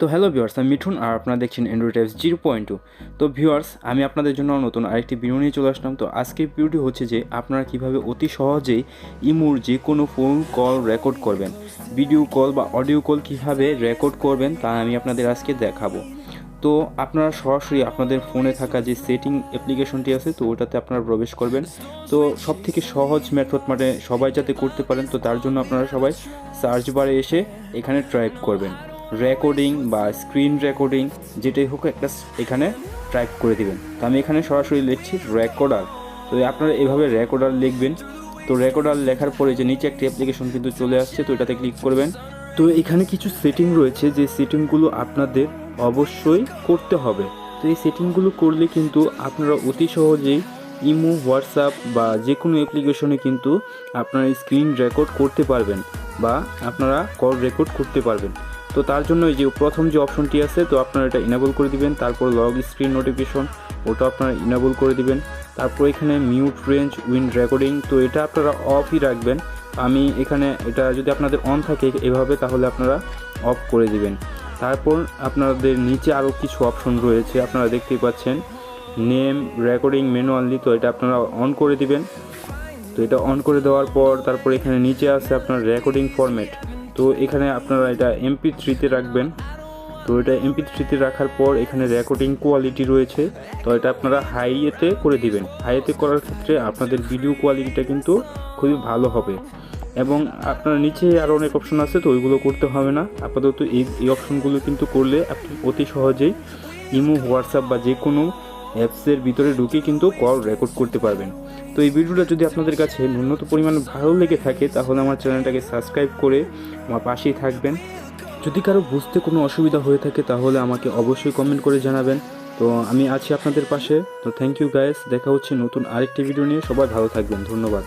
তো hello viewers আমি মিঠুন আর আপনারা দেখছেন Android apps zero point two তো ভিউয়ার্স আমি আপনাদের জন্য নতুন আরেকটি ভিডিও নিয়ে চলে আসলাম। তো আজকের ভিডিওটি হচ্ছে যে আপনারা কীভাবে অতি সহজেই ইমুর যে কোনো ফোন কল রেকর্ড করবেন ভিডিও কল বা অডিও কল কীভাবে রেকর্ড করবেন তা আমি আপনাদের আজকে দেখাবো। তো আপনারা সরাসরি আপনাদের ফোনে থাকা যে সেটিং অ্যাপ্লিকেশনটি আছে, তো ওটাতে আপনারা প্রবেশ করবেন। তো সব থেকে সহজ মেথড মানে সবাই যাতে করতে পারেন, তো তার জন্য আপনারা সবাই সার্চ বারে এসে এখানে ট্রাইপ করবেন। রেকর্ডিং বা স্ক্রিন রেকর্ডিং যেটাই হোক একটা এখানে টাইপ করে দিবেন। তো আমি এখানে সরাসরি লিখছি রেকর্ডার তো আপনারা এভাবে রেকর্ডার লিখবেন। তো রেকর্ডার লেখার পরে যে নিচে একটি অ্যাপ্লিকেশন কিন্তু চলে আসছে, তো এটাতে ক্লিক করবেন। তো এখানে কিছু সেটিং রয়েছে, যে সেটিংগুলো আপনাদের অবশ্যই করতে হবে। তো এই সেটিংগুলো করলে কিন্তু আপনারা অতি সহজেই ইমো, হোয়াটসঅ্যাপ বা যে কোনো অ্যাপ্লিকেশনে কিন্তু আপনারা স্ক্রিন রেকর্ড করতে পারবেন বা আপনারা কল রেকর্ড করতে পারবেন। তো তার জন্য এই যে প্রথম যে অপশনটি আছে, তো আপনারা এটা ইনেবল করে দিবেন। তারপর লগ স্ক্রিন নোটিফিকেশন ওটা আপনারা ইনেবল করে দিবেন। তারপর এখানে মিউট রেঞ্জ উইন রেকর্ডিং তো এটা আপনারা অফই রাখবেন। আমি এখানে এটা যদি আপনাদের অন থাকে এভাবে, তাহলে আপনারা অফ করে দিবেন। তারপর আপনাদের নিচে আরও কিছু অপশন রয়েছে, আপনারা দেখতেই পাচ্ছেন। নেম রেকর্ডিং ম্যানুয়ালি তো এটা আপনারা অন করে দিবেন। তো এটা অন করে দেওয়ার পর, তারপর এখানে নিচে আছে আপনার রেকর্ডিং ফরম্যাট তো এখানে আপনারা এটা এমপি থ্রিতে রাখবেন। তো এটা এমপি থ্রিতে রাখার পর এখানে রেকর্ডিং কোয়ালিটি রয়েছে। তো এটা আপনারা হাইয়েতে করে দিবেন। হাইয়েতে করার ক্ষেত্রে আপনাদের ভিডিও কোয়ালিটিটা কিন্তু খুবই ভালো হবে। এবং আপনার নিচে আরও অনেক অপশন আছে, তো ওইগুলো করতে হবে না। আপাতত এই এই অপশনগুলো কিন্তু করলে আপনি অতি সহজেই ইমো, হোয়াটসঅ্যাপ বা যে কোনো অ্যাপসের ভিতরে ঢুকে কিন্তু কল রেকর্ড করতে পারবেন। তো এই ভিডিওটা যদি আপনাদের কাছে ন্যূনত পরিমাণে ভালো লেগে থাকে, তাহলে আমার চ্যানেলটাকে সাবস্ক্রাইব করে আমার পাশেই থাকবেন। যদি কারও বুঝতে কোনো অসুবিধা হয়ে থাকে, তাহলে আমাকে অবশ্যই কমেন্ট করে জানাবেন। তো আমি আছি আপনাদের পাশে। তো থ্যাংক ইউ গাইস দেখা হচ্ছে নতুন আরেকটি ভিডিও নিয়ে। সবাই ভালো থাকবেন। ধন্যবাদ।